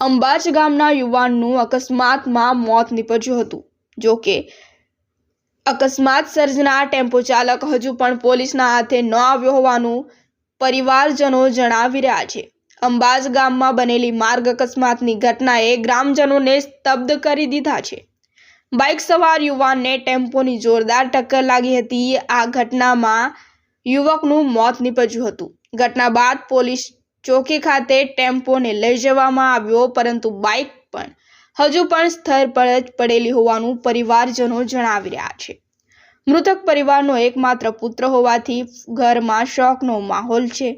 અંબાજ ગામના યુવાનનું અકસ્માતમાં મોત નીપજ્યું હતું. જો કે, અકસ્માત સર્જનાર ટેમ્પો ચાલક હજુ પણ પોલીસના હાથે ન આવ્યો હોવાનું પરિવારજનો જણાવી રહ્યા છે. અંબાજ ગામમાં બનેલી માર્ગ અકસ્માતની ઘટનાએ ગ્રામજનોને સ્તબ્ધ કરી દીધા છે. બાઇક સવાર યુવાનને ટેમ્પોની જોરદાર ટક્કર લાગી હતી. આ ઘટનામાં યુવકનું મોત નીપજ્યું હતું. ઘટના બાદ પોલીસ ચોકી ખાતે ટેમ્પોને લઈ જવામાં આવ્યો, પરંતુ બાઇક પણ હજુ પણ સ્થળ પર જ પડેલી હોવાનું પરિવારજનો જણાવી રહ્યા છે. મૃતક પરિવારનો એકમાત્ર પુત્ર હોવાથી ઘરમાં શોકનો માહોલ છે.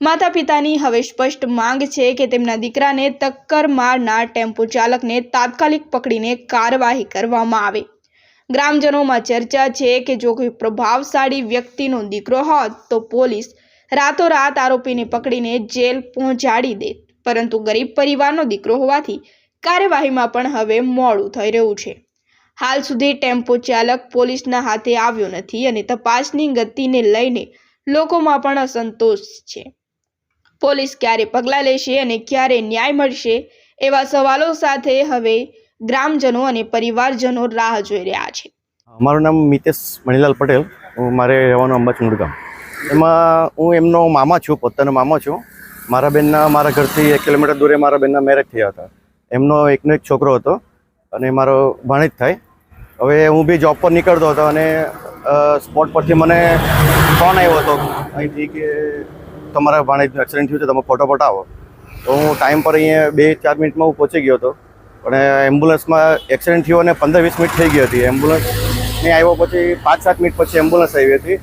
માતા પિતાની હવે સ્પષ્ટ માંગ છે કે તેમના દીકરાને ટક્કર મારનાર ટેમ્પો ચાલકને તાત્કાલિક પકડીને કાર્યવાહી કરવામાં આવે. ગ્રામજનોમાં ચર્ચા છે કે જો કોઈ પ્રભાવશાળી વ્યક્તિનો દીકરો હોત તો પોલીસ રાતોરાત આરોપીને પકડીને જેલ પહોંચાડી દે. પરંતુ ગરીબ પરિવારનો દીકરો હોવાથી કાર્યવાહીમાં પણ હવે મોડું થઈ રહ્યું છે. હાલ સુધી ટેમ્પો ચાલક પોલીસના હાથે આવ્યો નથી અને તપાસની ગતિને લઈને લોકોમાં પણ અસંતોષ છે. પોલીસ ક્યારે પગલાં લેશે અને ક્યારે ન્યાય મળશે એવા સવાલો સાથે હવે ગ્રામજનો અને પરિવારજનો રાહ જોઈ રહ્યા છે. મારું નામ મિતેશ મણીલાલ પટેલ. મારે રહેવાનું અંબાચ મુડગામ. એમાં હું એમનો મામા છું, પોતાનો મામા છું. મારા બેનના, મારા ઘરથી એક કિલોમીટર દૂરે મારા બેનના મેરેજ થયા હતા. એમનો એકનો એક છોકરો હતો અને મારો ભાણેજ થાય. હવે હું બી જોબ પર નીકળતો હતો અને સ્પોટ પરથી મને ફોન આવ્યો હતો. અહીંથી કે તમારા ભાણેજનું એક્સિડન્ટ થયું છે, તમે ફોટો પટાવો. તો હું ટાઈમ પર અહીંયા બે, ચાર મિનિટમાં હું પહોંચી ગયો હતો. પણ એમ્બ્યુલન્સમાં એક્સિડન્ટ થયો અને પંદર, વીસ મિનિટ થઈ ગઈ હતી. એમ્બ્યુલન્સ ને આવ્યો પછી પાંચ, સાત મિનિટ પછી એમ્બ્યુલન્સ આવી હતી.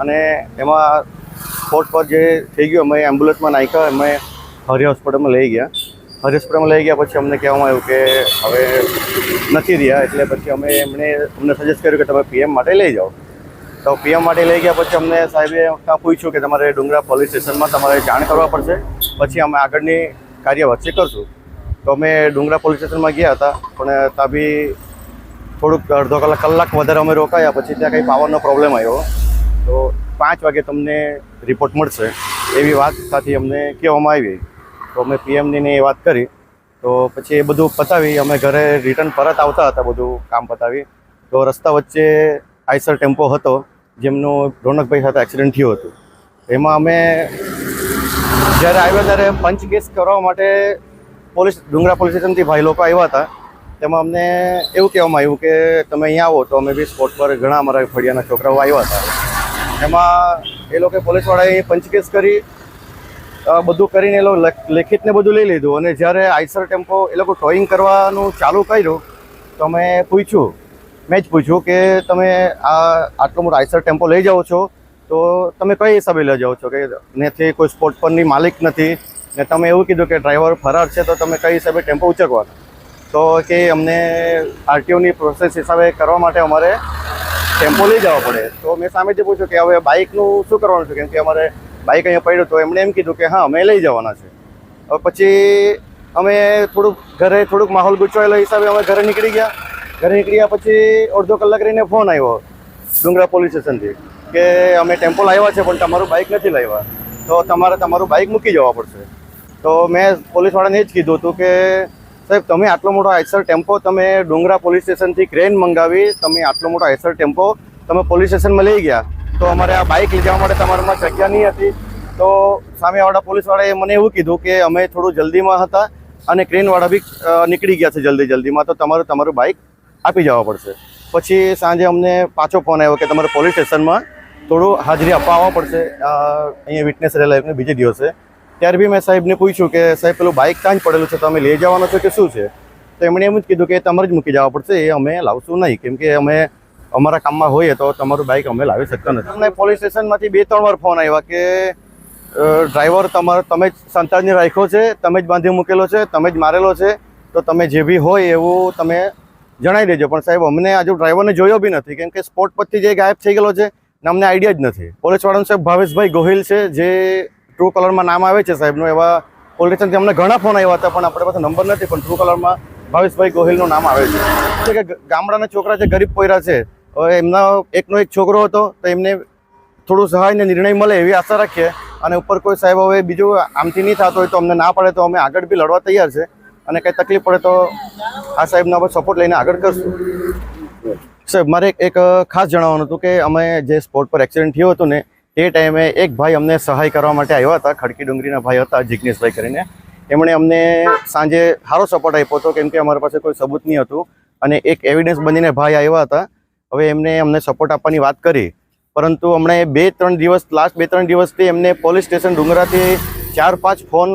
અને એમાં સ્પોટ પર જે થઈ ગયું, અમે એમ્બ્યુલન્સમાં નાખ્યા, અમે હરિ હોસ્પિટલમાં લઈ ગયા. હરિ હોસ્પિટલમાં લઈ ગયા પછી અમને કહેવામાં આવ્યું કે હવે નથી રહ્યા, એટલે પછી અમે એમણે અમને સજેસ્ટ કર્યું કે તમે પીએમ માટે લઈ જાઓ. તો પીએમ માટે લઈ ગયા પછી અમને સાહેબે ત્યાં પૂછ્યું કે તમારે ડુંગરા પોલીસ સ્ટેશનમાં તમારે જાણ કરવા પડશે. પછી અમે આગળની કાર્યવાહી કરશું. તો અમે ડુંગરા પોલીસ સ્ટેશનમાં ગયા હતા, પણ ત્યાં બી થોડુંક અડધો કલાક કલાક વધારે અમે રોકાયા, પછી ત્યાં કંઈ પાવરનો પ્રોબ્લેમ આવ્યો. તો પાંચ વાગે તમને રિપોર્ટ મળશે. એવી વાત સાથે અમને કહેવામાં આવી. તો અમે પીએમની એ વાત કરી. તો પછી એ બધું પતાવી, અમે ઘરે રિટર્ન પરત આવતા હતા બધું કામ પતાવી. તો રસ્તા વચ્ચે આઈસર ટેમ્પો હતો, જેમનું રોનકભાઈ સાથે એક્સિડન્ટ થયું હતું. એમાં અમે જ્યારે આવ્યા ત્યારે પંચ કેસ કરવા માટે પોલીસ, ડુંગરા પોલીસ સ્ટેશનથી ભાઈ લોકો આવ્યા હતા. તેમાં અમને એવું કહેવામાં આવ્યું કે તમે અહીંયા આવો તો અમે બી સ્પોટ પર ઘણા અમારા ફળિયાના છોકરાઓ આવ્યા હતા. એમાં એ લોકો પોલીસવાળાએ પંચકેસ કરી બધું કરીને એ લોકો લખ- લેખિતને બધું લઈ લીધું. અને જ્યારે આઈસર ટેમ્પો એ લોકો ટોઈંગ કરવાનું ચાલુ કર્યું, તો અમે પૂછ્યું, મેં જ પૂછ્યું કે તમે આ આટલો મોટો આઈસર ટેમ્પો લઈ જાઓ છો, તો તમે કઈ હિસાબે લઈ જાઓ છો? કે નથી કોઈ સ્પોટ પરની માલિક નથી. ને તમે એવું કીધું કે ડ્રાઈવર ફરાર છે, તો તમે કઈ હિસાબે ટેમ્પો ઉચકવાનો? તો કે અમને આરટીઓની પ્રોસેસ હિસાબે કરવા માટે અમારે ટેમ્પો લઈ જવા પડે. તો મેં સામેથી પૂછ્યું કે હવે બાઇકનું શું કરવાનું છે? કેમ કે અમારે બાઇક અહીંયા પડ્યું તો એમણે એમ કીધું કે હા, અમે લઈ જવાના છે. હવે પછી અમે થોડુંક ઘરે થોડુંક માહોલ ગૂંચવાયેલો હિસાબે અમે ઘરે નીકળી ગયા. ઘરે નીકળ્યા પછી અડધો કલાક રહીને ફોન આવ્યો ડુંગરા પોલીસ સ્ટેશનથી કે અમે ટેમ્પો લાવ્યા છે, પણ તમારું બાઇક નથી લાવ્યા. તો તમારે તમારું બાઇક મૂકી જવા પડશે. તો મેં પોલીસવાળાને એ જ કીધું હતું કે સાહેબ, તમે આટલો મોટો આઈસર ટેમ્પો તમે ડુંગરા પોલીસ સ્ટેશનથી ક્રેન મંગાવી, તમે આટલો મોટો આઈસર ટેમ્પો તમે પોલીસ સ્ટેશનમાં લઈ ગયા. તો અમારે આ બાઇક લઈ જવા માટે તમારામાં જગ્યા નહીં હતી. તો સામેવાળા પોલીસવાળાએ મને એવું કીધું કે અમે થોડું જલ્દીમાં હતા અને ક્રેનવાળા બી નીકળી ગયા છે જલ્દી જલ્દીમાં. તો તમારું તમારું બાઇક આપી જવા પડશે. પછી સાંજે અમને પાછો ફોન આવ્યો કે તમારે પોલીસ સ્ટેશનમાં થોડું હાજરી આપવા આવવા પડશે અહીંયા વિટનેસ રહેલા બીજે દિવસે. ત્યારે બી મેં સાહેબને પૂછ્યું કે, સાહેબ, પેલું બાઇક ત્યાં જ પડેલું છે તમે લઈ જવાનો છો કે શું છે? તો એમણે એમ જ કીધું કે, તમારે જ મૂકી જવા પડશે, એ અમે લાવશું નહીં. કેમ કે અમે અમારા કામમાં હોઈએ તો તમારું બાઇક અમે લાવી શકતા નથી. અમને પોલીસ સ્ટેશનમાંથી બે, ત્રણ વાર ફોન આવ્યા કે ડ્રાઈવર તમારો, તમે જ સંતાનને રાખ્યો છે, તમે જ બાંધી મૂકેલો છે, તમે જ મારેલો છે, તો તમે જે બી હોય એવું તમે જણાવી દેજો. પણ સાહેબ, અમને આજુ ડ્રાઈવરને જોયો બી નથી, કેમ કે સ્પોટ પરથી જે ગાયબ થઈ ગયેલો છે અમને આઈડિયા જ નથી. પોલીસવાળાનું સાહેબ ભાવેશભાઈ ગોહિલ છે, જે ટ્રુ કલરમાં નામ આવે છે સાહેબનું એવા પોલિટિશિયનથી અમને ઘણા ફોન આવ્યા હતા પણ આપણે પાસે નંબર નથી પણ ટ્રુ કલરમાં ભાવેશભાઈ ગોહિલનું નામ આવે છે. કે ગામડાના છોકરા છે ગરીબ પોયરા છે હવે એમના એકનો એક છોકરો હતો તો એમને થોડું સહાય ને નિર્ણય મળે એવી આશા રાખીએ. અને ઉપર કોઈ સાહેબ હવે બીજું આમથી નહીં થતું હોય તો અમને ના પડે તો અમે આગળ બી લડવા તૈયાર છે. અને કંઈ તકલીફ પડે તો આ સાહેબનો આપણે સપોર્ટ લઈને આગળ કરશું. સાહેબ મારે એક- એક ખાસ જણાવવાનું હતું કે અમે જે સ્પોટ પર એક્સિડન્ટ થયું હતું ને તે ટાઈમે એક ભાઈ અમને સહાય કરવા માટે આવ્યા હતા. ખડકી ડુંગરીના ભાઈ હતા જિજ્ઞેશભાઈ કરીને. એમણે અમને સાંજે સારો સપોર્ટ આપ્યો હતો, કેમ કે અમારી પાસે કોઈ સબૂત નહીં હતું. અને એક એવિડન્સ બનીને ભાઈ આવ્યા હતા. હવે એમને અમને સપોર્ટ આપવાની વાત કરી. પરંતુ હમણાં બે ત્રણ દિવસ લાસ્ટ બે ત્રણ દિવસથી એમને પોલીસ સ્ટેશન ડુંગરાથી ચાર પાંચ ફોન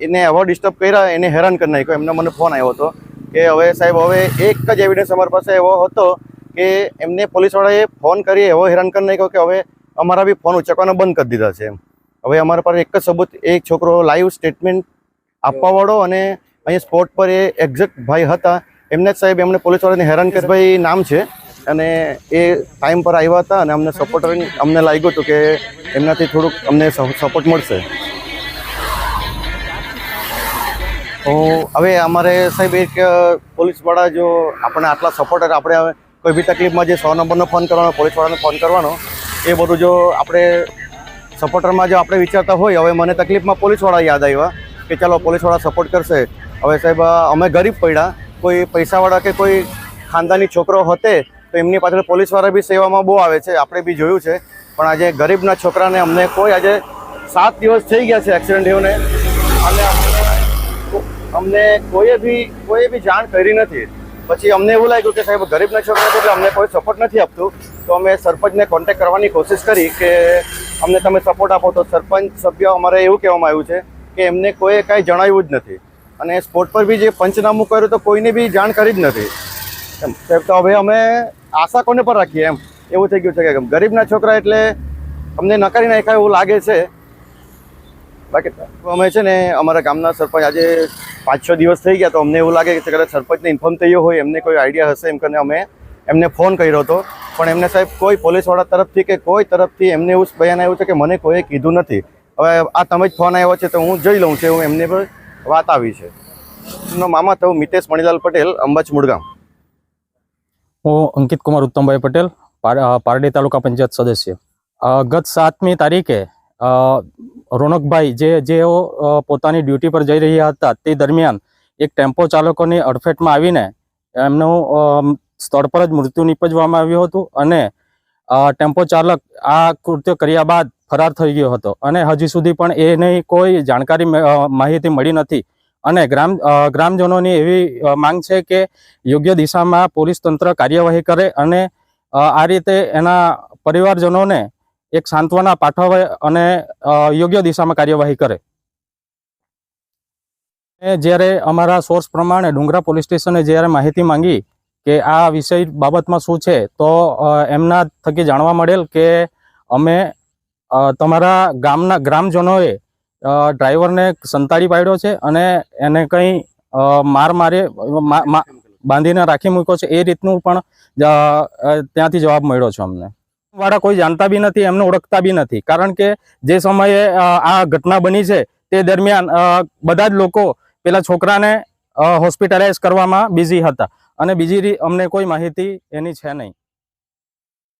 એને એવા ડિસ્ટર્બ કર્યા, એને હેરાન કરી નાખ્યો. એમને મને ફોન આવ્યો હતો કે હવે સાહેબ, હવે એક જ એવિડન્સ અમારી પાસે એવો હતો કે એમને પોલીસવાળાએ ફોન કરી, એવો હેરાન કરી નાખ્યો કે હવે અમારા બી ફોન ઉચકવાના બંધ કરી દીધા છે હવે અમારા પર એક જ સબૂત, એક છોકરો લાઈવ સ્ટેટમેન્ટ આપવાવાળો અને અહીંયા સ્પોટ પર એ એક્ઝેક્ટ ભાઈ હતા. એમને જ સાહેબ, એમને પોલીસવાળાને હેરાન કરી ભાઈ નામ છે. અને એ ટાઈમ પર આવ્યા હતા અને અમને સપોર્ટ અમને લાગ્યું હતું કે એમનાથી થોડુંક અમને સપોર્ટ મળશે. તો હવે અમારે સાહેબ એક પોલીસવાળા જો આપણને આટલા સપોર્ટર આપણે કોઈ બી તકલીફમાં જે સો નંબરનો ફોન કરવાનો, પોલીસવાળાને ફોન કરવાનો એ બધું જો આપણે સપોર્ટરમાં જો આપણે વિચારતા હોય, હવે મને તકલીફમાં પોલીસવાળા યાદ આવ્યા કે ચાલો પોલીસવાળા સપોર્ટ કરશે. હવે સાહેબ અમે ગરીબ પડ્યા, કોઈ પૈસાવાળા કે કોઈ ખાનદાની છોકરો હતે, તો એમની પાછળ પોલીસવાળા બી સેવામાં બહુ આવે છે, આપણે બી જોયું છે. પણ આજે ગરીબના છોકરાને અમને કોઈ આજે સાત દિવસ થઈ ગયા છે એક્સિડન્ટ થયોને અને અમને કોઈએ બી કોઈએ બી જાણ કરી નથી. પછી અમને એવું લાગ્યું કે સાહેબ, ગરીબના છોકરા અમને કોઈ સપોર્ટ નથી આપતું. તો અમે સરપંચને કોન્ટેક્ટ કરવાની કોશિશ કરી કે અમને તમે સપોર્ટ આપો. તો સરપંચ સભ્ય અમારે એવું કહેવામાં આવ્યું છે કે એમને કોઈએ કાંઈ જણાવ્યું જ નથી. અને સ્પોર્ટ પર બી જે પંચનામું કર્યું તો કોઈને બી જાણ કરી જ નથી. એમ. તો હવે અમે આશા કોને પર રાખીએ એમ? એવું થઈ ગયું છે કે ગરીબના છોકરા એટલે અમને નકારી નાખ્યા એવું લાગે છે. બાકી અમે છે ને અમારા ગામના સરપંચ આજે પાંચ છ દિવસ થઈ ગયા તો અમને એવું લાગે કે કદાચ સરપંચને ઇન્ફોર્મ થયો હોય, એમને કોઈ આઈડિયા હશે એમ કરીને અમે એમને ફોન કર્યો હતો. પણ એમને સાહેબ કોઈ પોલીસવાળા તરફથી કે કોઈ તરફથી એમને એવું બયાન આવ્યું છે કે મને કોઈએ કીધું નથી. હવે આ તમે જ ફોન આવ્યો છે તો હું જોઈ લઉં છું એવું એમને પણ વાત આવી છે. મામા થયું મિતેશ મણીલાલ પટેલ, અંબાજ મુડગામ. હું અંકિત કુમાર ઉત્તમભાઈ પટેલ પારડી તાલુકા પંચાયત સદસ્ય. ગત સાતમી તારીખે રોનકભાઈ જે જેઓ પોતાની ડ્યુટી પર જઈ રહ્યા હતા તે દરમિયાન એક ટેમ્પો ચાલકોની અડફેટમાં આવીને એમનું સ્થળ પર જ મૃત્યુ નિપજવામાં આવ્યું હતું અને ટેમ્પો ચાલક આ કૃત્ય કર્યા બાદ ફરાર થઈ ગયો હતો. અને હજી સુધી પણ એની કોઈ જાણકારી માહિતી મળી નથી. અને ગ્રામ ગ્રામજનોની એવી માંગ છે કે યોગ્ય દિશામાં પોલીસ તંત્ર કાર્યવાહી કરે અને આ રીતે એના પરિવારજનોને એક સાંત્વના પાઠવે અને યોગ્ય દિશામાં કાર્યવાહી કરે. જ્યારે અમારા સોર્સ પ્રમાણે ડુંગરા પોલીસ સ્ટેશને જ્યારે માહિતી માંગી કે આ વિષય બાબતમાં શું છે? તો એમના થકી જાણવા મળેલ કે અમે તમારા ગામના, ગ્રામજનોએ ડ્રાઈવરને સંતાડી પાડ્યો છે અને એને કંઈ માર મારે બાંધીને રાખી મૂક્યો છે એ રીતનું પણ ત્યાંથી જવાબ મળ્યો છે અમને. વાળા કોઈ જાણતા બી નથી, એમને ઓળખતા બી નથી. કારણ કે જે સમયે આ ઘટના બની છે તે દરમિયાન બધા જ લોકો પેલા છોકરાને હોસ્પિટલાઇઝ કરવામાં બિઝી હતા. અને બીજી અમને કોઈ માહિતી એની છે નહીં.